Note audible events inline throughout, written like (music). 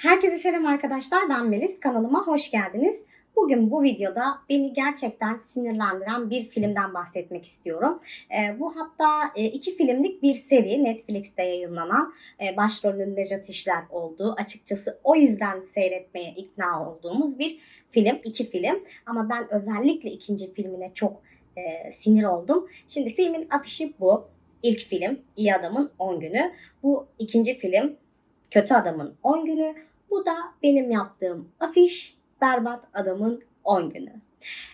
Herkese selam arkadaşlar. Ben Melis. Kanalıma hoş geldiniz. Bugün bu videoda beni gerçekten sinirlendiren bir filmden bahsetmek istiyorum. Ee, bu hatta e, iki filmlik bir seri Netflix'te yayınlanan e, başrolünün Nejat İşler olduğu açıkçası o yüzden seyretmeye ikna olduğumuz bir film, iki film. Ama ben özellikle ikinci filmine çok e, sinir oldum. Şimdi filmin afişi bu. İlk film İyi Adamın 10 Günü. Bu ikinci film Kötü Adamın 10 Günü. Bu da benim yaptığım afiş Berbat Adamın 10 Günü.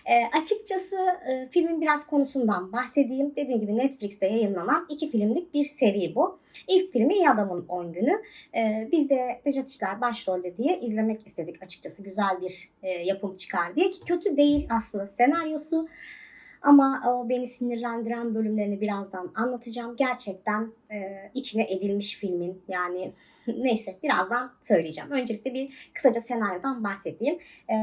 E, açıkçası e, filmin biraz konusundan bahsedeyim. Dediğim gibi Netflix'te yayınlanan iki filmlik bir seri bu. İlk filmi İyi Adamın 10 Günü. E, biz de Nejat İşler başrolde diye izlemek istedik açıkçası. Güzel bir e, yapım çıkar diye ki kötü değil aslında senaryosu. Ama o beni sinirlendiren bölümlerini birazdan anlatacağım. Gerçekten e, içine edilmiş filmin yani neyse birazdan söyleyeceğim. Öncelikle bir kısaca senaryodan bahsedeyim. E,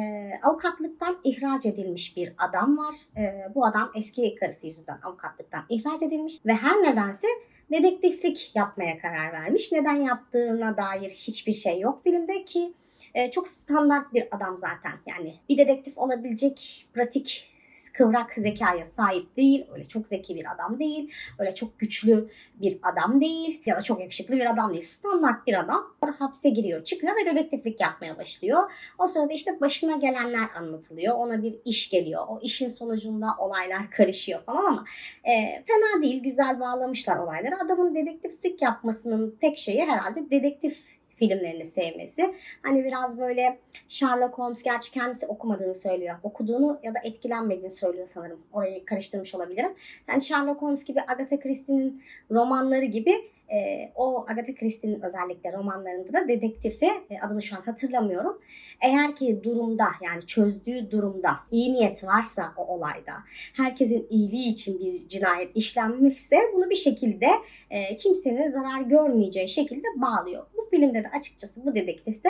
avukatlıktan ihraç edilmiş bir adam var. E, bu adam eski karısı yüzünden avukatlıktan ihraç edilmiş ve her nedense dedektiflik yapmaya karar vermiş. Neden yaptığına dair hiçbir şey yok filmde ki e, çok standart bir adam zaten. Yani bir dedektif olabilecek pratik kıvrak zekaya sahip değil. Öyle çok zeki bir adam değil. Öyle çok güçlü bir adam değil. Ya da çok yakışıklı bir adam değil. Standart bir adam. Hapse giriyor, çıkıyor ve dedektiflik yapmaya başlıyor. O sırada işte başına gelenler anlatılıyor. Ona bir iş geliyor. O işin sonucunda olaylar karışıyor falan ama e, fena değil. Güzel bağlamışlar olayları. Adamın dedektiflik yapmasının tek şeyi herhalde dedektif filmlerini sevmesi. Hani biraz böyle Sherlock Holmes gerçi kendisi okumadığını söylüyor. Okuduğunu ya da etkilenmediğini söylüyor sanırım. Orayı karıştırmış olabilirim. Yani Sherlock Holmes gibi Agatha Christie'nin romanları gibi e, o Agatha Christie'nin özellikle romanlarında da dedektifi e, adını şu an hatırlamıyorum. Eğer ki durumda yani çözdüğü durumda iyi niyet varsa o olayda herkesin iyiliği için bir cinayet işlenmişse bunu bir şekilde e, kimsenin zarar görmeyeceği şekilde bağlıyor. Filmde de açıkçası bu dedektif de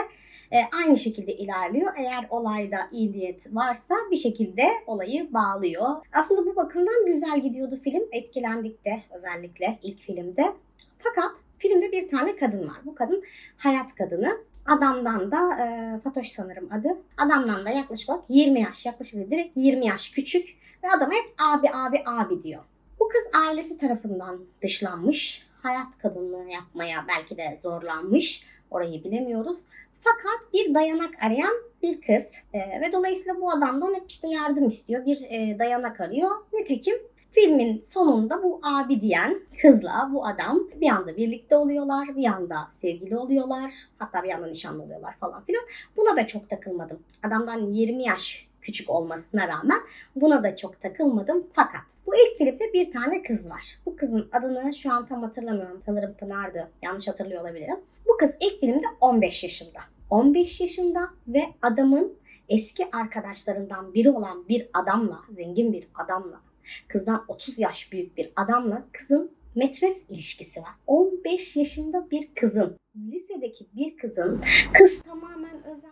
e, aynı şekilde ilerliyor. Eğer olayda iyi niyet varsa bir şekilde olayı bağlıyor. Aslında bu bakımdan güzel gidiyordu film. Etkilendik de özellikle ilk filmde. Fakat filmde bir tane kadın var. Bu kadın hayat kadını. Adamdan da e, Fatoş sanırım adı. Adamdan da yaklaşık olarak 20 yaş, yaklaşık direkt 20 yaş küçük. Ve adam hep abi abi abi diyor. Bu kız ailesi tarafından dışlanmış. Hayat kadınlığı yapmaya belki de zorlanmış. Orayı bilemiyoruz. Fakat bir dayanak arayan bir kız. E, ve dolayısıyla bu adamdan hep işte yardım istiyor. Bir e, dayanak arıyor. Nitekim Filmin sonunda bu abi diyen kızla bu adam bir anda birlikte oluyorlar, bir anda sevgili oluyorlar, hatta bir anda nişanlı oluyorlar falan filan. Buna da çok takılmadım. Adamdan 20 yaş küçük olmasına rağmen buna da çok takılmadım. Fakat bu ilk filmde bir tane kız var. Bu kızın adını şu an tam hatırlamıyorum. Sanırım Pınar'dı. Yanlış hatırlıyor olabilirim. Bu kız ilk filmde 15 yaşında. 15 yaşında ve adamın eski arkadaşlarından biri olan bir adamla, zengin bir adamla Kızdan 30 yaş büyük bir adamla kızın metres ilişkisi var. 15 yaşında bir kızın, lisedeki bir kızın, kız tamamen özel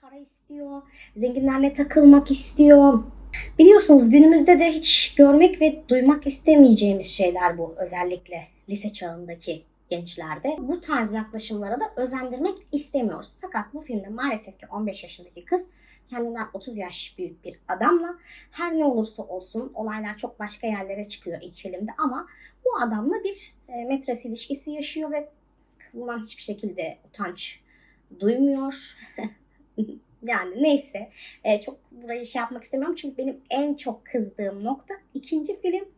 para istiyor, zenginlerle takılmak istiyor. Biliyorsunuz günümüzde de hiç görmek ve duymak istemeyeceğimiz şeyler bu özellikle lise çağındaki gençlerde. Bu tarz yaklaşımlara da özendirmek istemiyoruz. Fakat bu filmde maalesef ki 15 yaşındaki kız kendinden 30 yaş büyük bir adamla her ne olursa olsun olaylar çok başka yerlere çıkıyor ilk filmde ama bu adamla bir e, metres ilişkisi yaşıyor ve kız bundan hiçbir şekilde utanç duymuyor. (laughs) yani neyse e, çok burayı şey yapmak istemiyorum çünkü benim en çok kızdığım nokta ikinci film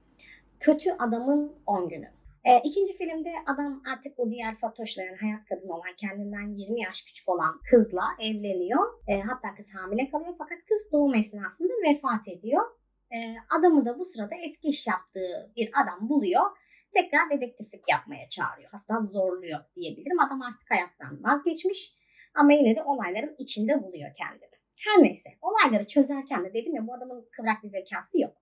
Kötü Adamın 10 Günü. E, ikinci filmde adam artık o diğer Fatoş'la yani hayat kadını olan kendinden 20 yaş küçük olan kızla evleniyor. E, hatta kız hamile kalıyor fakat kız doğum esnasında vefat ediyor. E, adamı da bu sırada eski iş yaptığı bir adam buluyor. Tekrar dedektiflik yapmaya çağırıyor. Hatta zorluyor diyebilirim. Adam artık hayattan vazgeçmiş ama yine de olayların içinde buluyor kendini. Her neyse olayları çözerken de dedim ya bu adamın kıvrak bir zekası yok.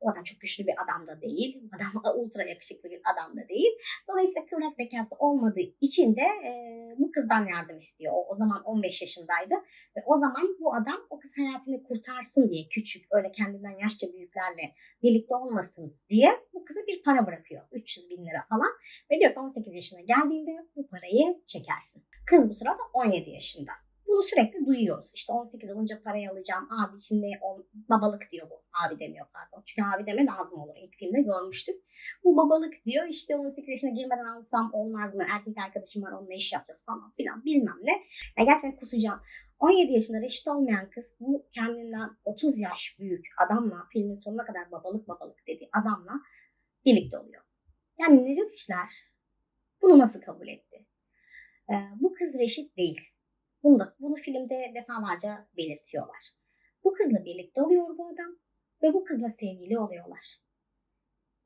O adam çok güçlü bir adam da değil. Adam (laughs) ultra yakışıklı bir adam da değil. Dolayısıyla kıvrak zekası olmadığı için de e, bu kızdan yardım istiyor. O, o zaman 15 yaşındaydı. Ve o zaman bu adam o kız hayatını kurtarsın diye küçük öyle kendinden yaşça büyüklerle birlikte olmasın diye bu kıza bir para bırakıyor. 300 bin lira falan. Ve diyor ki 18 yaşına geldiğinde bu parayı çekersin. Kız bu sırada 17 yaşında. Bunu sürekli duyuyoruz. İşte 18 olunca parayı alacağım. Abi şimdi on, babalık diyor bu. Abi demiyor pardon. Çünkü abi deme lazım olur. İlk filmde görmüştük. Bu babalık diyor. İşte 18 yaşına girmeden alsam olmaz mı? Erkek arkadaşım var onunla iş yapacağız falan filan bilmem ne. Ya gerçekten kusacağım. 17 yaşında reşit olmayan kız bu kendinden 30 yaş büyük adamla filmin sonuna kadar babalık babalık dediği adamla birlikte oluyor. Yani Necdet İşler bunu nasıl kabul etti? Ee, bu kız reşit değil. Bunu, bunu filmde defalarca belirtiyorlar. Bu kızla birlikte oluyor bu adam ve bu kızla sevgili oluyorlar.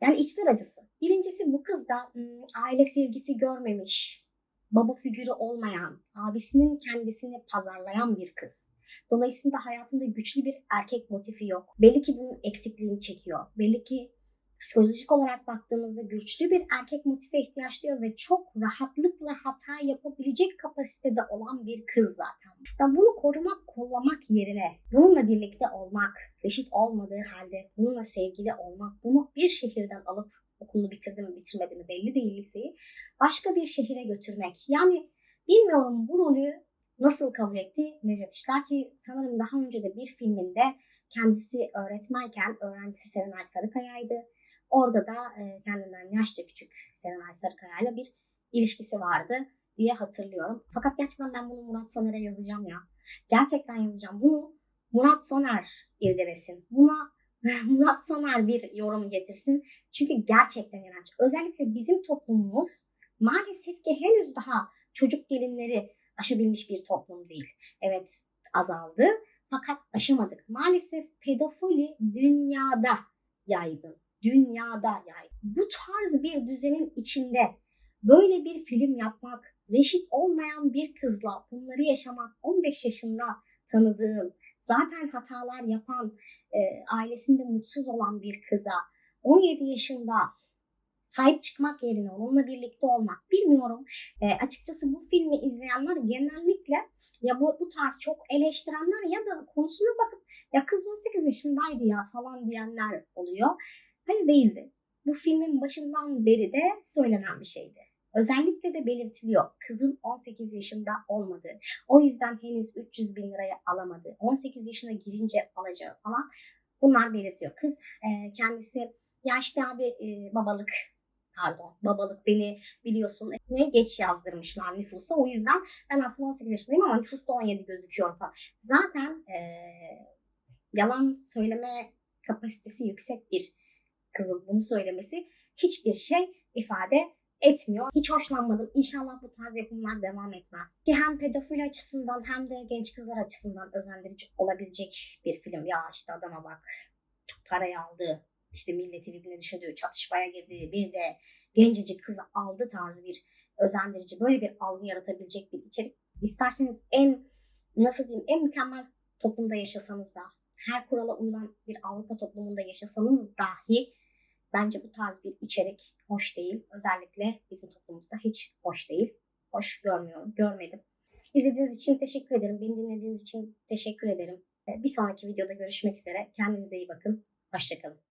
Yani içler acısı. Birincisi bu kız da ım, aile sevgisi görmemiş, baba figürü olmayan, abisinin kendisini pazarlayan bir kız. Dolayısıyla hayatında güçlü bir erkek motifi yok. Belli ki bunun eksikliğini çekiyor. Belli ki psikolojik olarak baktığımızda güçlü bir erkek motife ihtiyaç duyuyor ve çok rahatlıkla hata yapabilecek kapasitede olan bir kız zaten. Yani bunu korumak, kollamak yerine bununla birlikte olmak, reşit olmadığı halde bununla sevgili olmak, bunu bir şehirden alıp okulunu bitirdi mi bitirmedi mi belli değil liseyi, başka bir şehire götürmek. Yani bilmiyorum bu rolü nasıl kabul etti Necdet İşler ki sanırım daha önce de bir filminde kendisi öğretmenken öğrencisi Serenay Sarıkaya'ydı. Orada da e, kendinden yaşça küçük Serenay Sarıkaya'yla bir ilişkisi vardı diye hatırlıyorum. Fakat gerçekten ben bunu Murat Soner'e yazacağım ya. Gerçekten yazacağım. Bunu Murat Soner irdelesin. Buna (laughs) Murat Soner bir yorum getirsin. Çünkü gerçekten iğrenç. Özellikle bizim toplumumuz maalesef ki henüz daha çocuk gelinleri aşabilmiş bir toplum değil. Evet azaldı fakat aşamadık. Maalesef pedofili dünyada yaygın dünyada yani bu tarz bir düzenin içinde böyle bir film yapmak, reşit olmayan bir kızla bunları yaşamak 15 yaşında tanıdığım, zaten hatalar yapan, e, ailesinde mutsuz olan bir kıza 17 yaşında sahip çıkmak yerine onunla birlikte olmak bilmiyorum. E, açıkçası bu filmi izleyenler genellikle ya bu, bu tarz çok eleştirenler ya da konusuna bakıp ya kız 18 yaşındaydı ya falan diyenler oluyor. Hayır değildi. Bu filmin başından beri de söylenen bir şeydi. Özellikle de belirtiliyor kızın 18 yaşında olmadığı. O yüzden henüz 300 bin liraya alamadı. 18 yaşına girince alacağı falan bunlar belirtiyor. Kız e, kendisi ya işte abi e, babalık pardon babalık beni biliyorsun ne geç yazdırmışlar nüfusa. O yüzden ben aslında 18 yaşındayım ama nüfusta 17 gözüküyor falan. Zaten e, yalan söyleme kapasitesi yüksek bir kızın bunu söylemesi hiçbir şey ifade etmiyor. Hiç hoşlanmadım. İnşallah bu tarz yapımlar devam etmez. Ki hem pedofil açısından hem de genç kızlar açısından özendirici olabilecek bir film. Ya işte adama bak parayı aldı. İşte milleti birbirine düşürdü. Çatışmaya girdi. Bir de gencecik kızı aldı tarzı bir özendirici böyle bir algı yaratabilecek bir içerik. İsterseniz en nasıl diyeyim en mükemmel toplumda yaşasanız da her kurala uyulan bir Avrupa toplumunda yaşasanız dahi Bence bu tarz bir içerik hoş değil. Özellikle bizim toplumumuzda hiç hoş değil. Hoş görmüyorum, görmedim. İzlediğiniz için teşekkür ederim. Beni dinlediğiniz için teşekkür ederim. Bir sonraki videoda görüşmek üzere. Kendinize iyi bakın. Hoşçakalın.